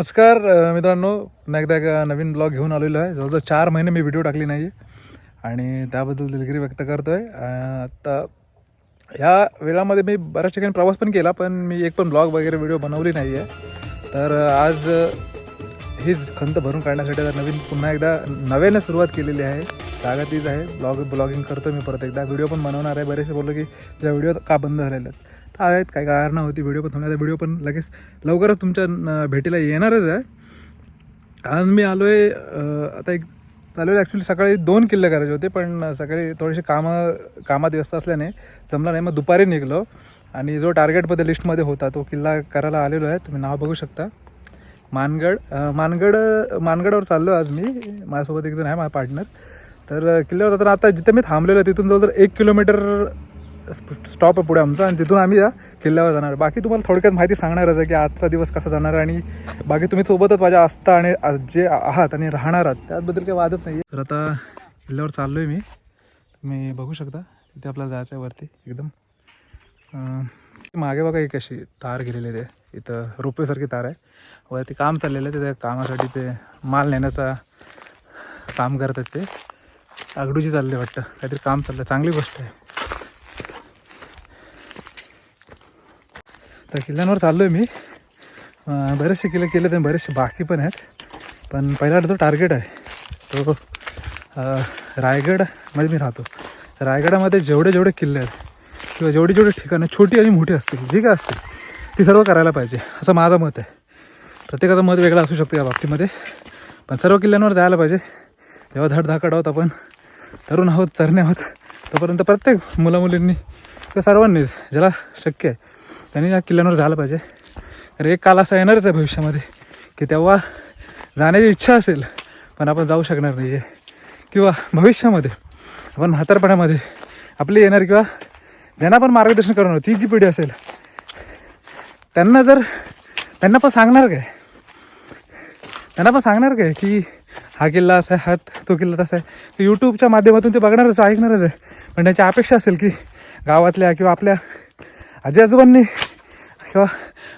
नमस्कार मित्रांनो. पुन्हा एकदा एका नवीन ब्लॉग घेऊन आलेलो आहे. जवळजवळ चार महिने मी व्हिडिओ टाकली नाही आणि त्याबद्दल दिलगिरी व्यक्त करतो आहे आता ह्या वेळामध्ये मी बऱ्याच ठिकाणी प्रवास पण केला पण मी एक पण ब्लॉग वगैरे व्हिडिओ बनवली नाही आहे तर आज हीच खंत भरून काढण्यासाठी आता नवीन पुन्हा एकदा नव्याने सुरुवात केलेली आहे. जागा तीच आहे. ब्लॉग ब्लॉगिंग करतो मी परत एकदा. व्हिडिओ पण बनवणार आहे. बरेचसे बोललो की त्या व्हिडिओ का बंद झालेले आहेत? आहेत काही कारणं होती व्हिडिओ पण थांबण्याचा व्हिडिओ पण लगेच लवकरच तुमच्या न- भेटीला येणारच आहे. आज मी आलो आहे आता एक चालू ॲक्च्युली सकाळी दोन किल्ले करायचे होते पण सकाळी थोडेसे कामं कामात व्यस्त असल्याने जमला नाही. मग दुपारी निघलो आणि जो टार्गेटमध्ये लिस्टमध्ये होता तो किल्ला करायला आलेलो आहे. तुम्ही नाव बघू शकता. मानगड मानगड मानगडावर चाललो आज मी. माझ्यासोबत एक जण आहे माझा पार्टनर तर किल्ल्यावर जाताना आता जिथे मी थांबलेलो तिथून तिथून जवळजवळ एक किलोमीटर स्टॉप आहे पुढे आमचा आणि तिथून आम्ही या किल्ल्यावर जाणार. बाकी तुम्हाला थोडक्यात माहिती सांगणारच आहे की आजचा दिवस कसा जाणार आणि बाकी तुम्ही सोबतच माझ्या असता आणि जे आहात आणि राहणार आहात त्याबद्दल काही वादच नाही तर आता किल्ल्यावर चाललो आहे मी. तुम्ही बघू शकता तिथे आपल्याला जायचं आहे वरती एकदम. मागे बघा एक अशी तार गेलेली आहे. ते इथं रोपेसारखी तार आहे. वरती काम चाललेलं आहे त्या कामासाठी ते माल नेण्याचा काम करतात ते. आगडूची चालले वाटतं. काहीतरी काम चाललं चांगली गोष्ट आहे. तर किल्ल्यांवर चाललो आहे मी बरेचसे किल्ले केले ते बरेचसे बाकी पण आहेत. पण पहिला जो टार्गेट आहे. तो रायगडमध्ये मी राहतो. रायगडामध्ये जेवढे जेवढे किल्ले आहेत किंवा जेवढी जेवढी ठिकाणं छोटी आणि मोठी असतील जी काय असतील ती सर्व करायला पाहिजे. असं माझं मत आहे. प्रत्येकाचं मत वेगळं असू शकतं या बाबतीमध्ये. पण सर्व किल्ल्यांवर जायला पाहिजे. जेव्हा धडधाकड आहोत आपण तरुण आहोत तरणे आहोत तोपर्यंत प्रत्येक मुलामुलींनी किंवा सर्वांनी ज्याला शक्य आहे त्यांनी या किल्ल्यांवर झालं पाहिजे. तर एक काल असा येणारच आहे भविष्यामध्ये की तेव्हा जाण्याची इच्छा असेल पण आपण जाऊ शकणार नाही आहे किंवा भविष्यामध्ये आपण म्हातारपणामध्ये आपली येणार किंवा ज्यांना पण मार्गदर्शन करणार ती जी पिढी असेल त्यांना जर त्यांना पण सांगणार काय? त्यांना पण सांगणार काय की हा किल्ला असा आहे हा तो किल्ला तसा आहे. यूट्यूबच्या माध्यमातून ते बघणारच ऐकणारच आहे. पण त्यांची अपेक्षा असेल की गावातल्या किंवा आपल्या आजी आजोबांनी किंवा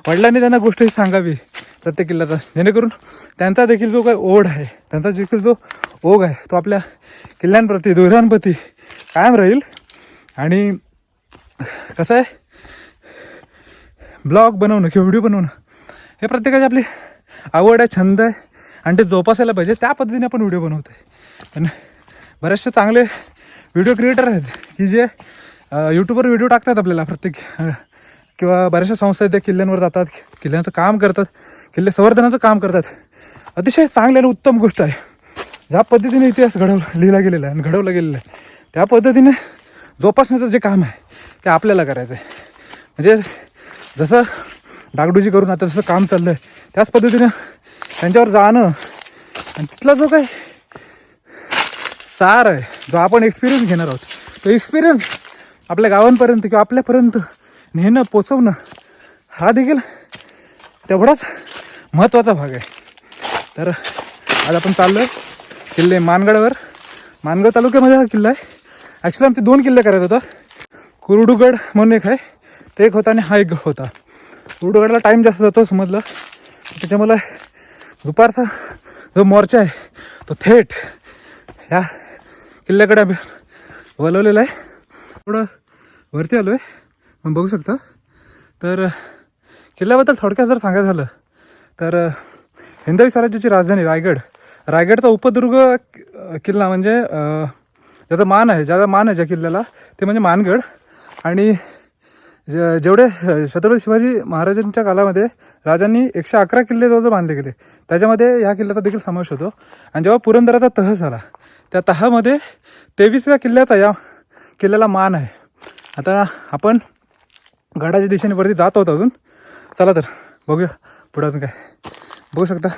वडिलांनी त्यांना गोष्टही सांगावी प्रत्येक किल्ल्याचा. जेणेकरून त्यांचा देखील जो काही ओढ आहे त्यांचा देखील जो ओघ आहे तो आपल्या किल्ल्यांप्रती दोऱ्यांप्रती कायम राहील. आणि कसं आहे ब्लॉग बनवणं किंवा व्हिडिओ बनवणं हे प्रत्येकाची आपली आवड आहे छंद आहे आणि ते जोपासायला पाहिजे. त्या पद्धतीने आपण व्हिडिओ बनवतो आहे पण बरेचसे चांगले व्हिडिओ क्रिएटर आहेत की जे यूट्यूबवर व्हिडिओ टाकतात आपल्याला प्रत्येक किंवा बऱ्याचशा संस्था त्या किल्ल्यांवर जातात किल्ल्यांचं काम करतात किल्ले संवर्धनाचं काम करतात. अतिशय चांगली आणि उत्तम गोष्ट आहे. ज्या पद्धतीने इतिहास घडवला लिहिला गेलेला आहे आणि घडवला गेलेला आहे त्या पद्धतीने जोपासण्याचं जे काम आहे ते आपल्याला करायचं आहे म्हणजे जसं डागडुजी करून आता जसं काम चाललं आहे त्याच पद्धतीनं त्यांच्यावर जाणं आणि तिथला जो काही सार आहे जो आपण एक्सपिरियन्स घेणार आहोत तो एक्सपिरियन्स आपल्या गावांपर्यंत किंवा आपल्यापर्यंत नेणं पोचवणं हा देखील तेवढाच महत्त्वाचा भाग आहे. तर आज आपण चाललो आहे किल्ले मानगडावर. मानगड तालुक्यामध्ये हा किल्ला आहे. ॲक्च्युली आमचे दोन किल्ले करायचा होता. कुरुडूगड म्हणून एक आहे. ते एक होता आणि हा एक होता. कुरुडूगडला टाईम जास्त जातो समजलं. त्याच्यामुळे दुपारचा जो मोर्चा आहे तो थेट ह्या किल्ल्याकडे आम्ही वळवलेला आहे. थोडं वरती आलो आहे मग बघू शकता. तर किल्ल्याबद्दल थोडक्यात जर सांगायचं झालं तर हिंदवी स्वराज्याची राजधानी रायगड. रायगडचा उपदुर्ग किल्ला म्हणजे ज्याचा मान आहे ज्याचा मान आहे ज्या किल्ल्याला ते म्हणजे मानगड. आणि जे जेवढे छत्रपती शिवाजी महाराजांच्या कालामध्ये राजांनी एकशे अकरा किल्ले जवळजवळ बांधले गेले त्याच्यामध्ये ह्या किल्ल्याचा देखील समावेश होतो. आणि जेव्हा पुरंदराचा तह झाला त्या तहामध्ये तेवीसव्या किल्ल्याचा या किल्ल्याला मान आहे. आता आपण गडाच्या दिशेने वरती जात होत अजून. चला तर बघूया पुढं अजून काय. बघू शकता.